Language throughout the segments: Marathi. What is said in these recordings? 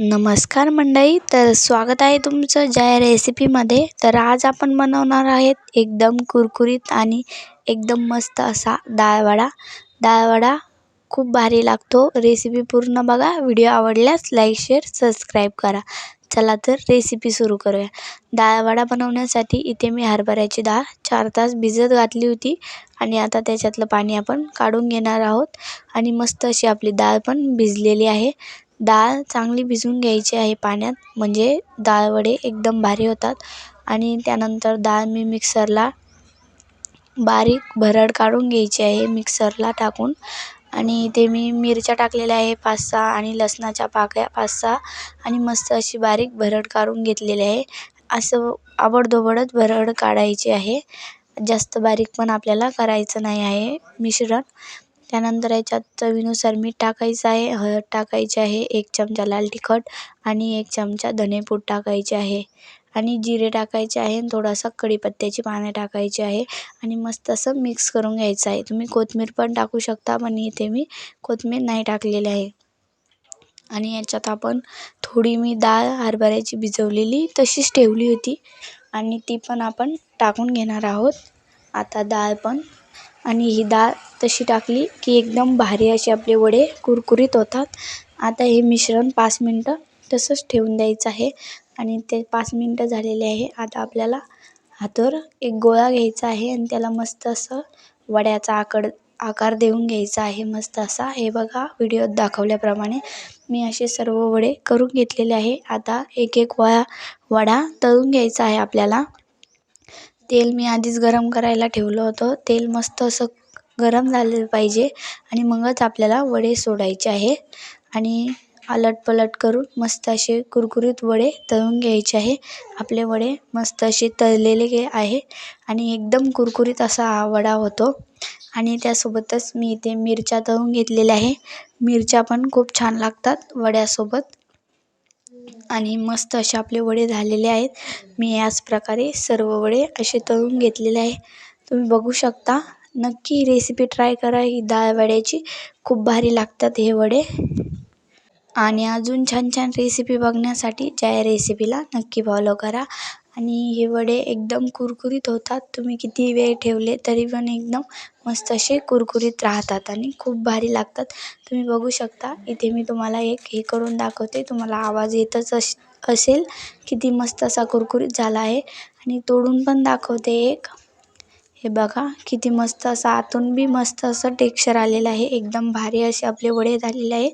नमस्कार मंडळी तर स्वागत आहे तुमचं जया रेसिपीमध्ये. तर आज आपण बनवणार आहेत एकदम कुरकुरीत आणि एकदम मस्त असा डाळवडा. डाळवडा खूप भारी लागतो. रेसिपी पूर्ण बघा. व्हिडिओ आवडल्यास लाईक शेअर सबस्क्राईब करा. चला तर रेसिपी सुरू करूया. डाळवडा बनवण्यासाठी इथे मी हरभऱ्याची डाळ चार तास भिजत घातली होती आणि आता त्याच्यातलं पाणी आपण काढून घेणार आहोत. आणि मस्त अशी आपली डाळ पण भिजलेली आहे. डाळ चांगली भिजवून घ्यायची आहे पाण्यात. म्हणजे डाळवडे एकदम भारी होतात. आणि त्यानंतर डाळ मी मिक्सरला बारीक भरड काढून घ्यायची आहे मिक्सरला टाकून. आणि ते मी मिरच्या टाकलेल्या आहे पाच सहा आणि लसणाच्या पाकळ्या पाच सहा आणि मस्त अशी बारीक भरड काढून घेतलेली आहे. असं आवडदोबडच भरड काढायची आहे. जास्त बारीक पण आपल्याला करायचं नाही आहे मिश्रण. त्यानंतर याच्यात चवीनुसार मीठ टाकायचं आहे हळद टाकायची आहे एक चमचा लाल तिखट आणि एक चमचा धनेपूड टाकायचे आहे. आणि जिरे टाकायचे आहे आणि थोडासा कढीपत्त्याची पाने टाकायची आहे. आणि मस्त असं मिक्स करून घ्यायचं आहे. तुम्ही कोथिंबीर पण टाकू शकता पण इथे मी कोथिंबीर नाही टाकलेली आहे. आणि याच्यात आपण थोडी मी डाळ हरभऱ्याची भिजवलेली तशीच ठेवली होती. आणि ती पण आपण टाकून घेणार आहोत. आता डाळ पण आणि ही डाळ तशी टाकली की एकदम भारी असे आपले वडे कुरकुरीत होतात. आता हे मिश्रण पाच मिनटं तसंच ठेवून द्यायचं आहे. आणि ते पाच मिनटं झालेले आहे. आता आपल्याला हातावर एक गोळा घ्यायचा आहे आणि त्याला मस्त असं वड्याचा आकड आकार देऊन घ्यायचा आहे मस्त असा. हे बघा व्हिडिओत दाखवल्याप्रमाणे मी असे सर्व वडे करून घेतलेले आहे. आता एक एक वळा वडा तळून घ्यायचा आहे आपल्याला. तेल मी आधीच गरम करायला ठेवलं होतं. तेल मस्त असं गरम झालं पाहिजे आणि मगच आपल्याला वडे सोडायचे आहे. आणि आलटपलट करून मस्त असे कुरकुरीत वडे तळून घ्यायचे आहे. आपले वडे मस्त असे तळलेले गे आहे. आणि एकदम कुरकुरीत असा हा वडा होतो. आणि त्यासोबतच मी इथे मिरच्या तळून घेतलेल्या आहे. मिरच्या पण खूप छान लागतात वड्यासोबत. आणि मस्त असे आपले वडे झालेले आहेत. मी याच प्रकारे सर्व वडे असे तळून घेतलेले आहे. तुम्ही बघू शकता. नक्की रेसिपी ट्राय करा. ही डाळ वड्याची. खूप भारी लागतात हे वडे. आणि अजून छान छान रेसिपी बघण्यासाठी ज्या रेसिपीला नक्की फॉलो करा. आणि हे वडे एकदम कुरकुरीत होतात. तुम्ही किती वेळ ठेवले तरी पण एकदम मस्त असे कुरकुरीत राहतात आणि खूप भारी लागतात. तुम्ही बघू शकता. इथे मी तुम्हाला एक हे करून दाखवते. तुम्हाला आवाज येतच अस असेल किती मस्त असा कुरकुरीत झाला आहे. आणि तोडून पण दाखवते एक. हे बघा किती मस्त असं आतून बी मस्त असं टेक्स्चर आलेलं आहे. एकदम भारी असे आपले वडे झालेले आहे.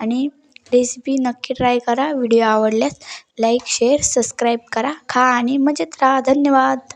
आणि रेसिपी नक्की ट्राय करा. व्हिडिओ आवडल्यास लाईक शेअर सबस्क्राईब करा. खा आणि मजेत राहा. धन्यवाद.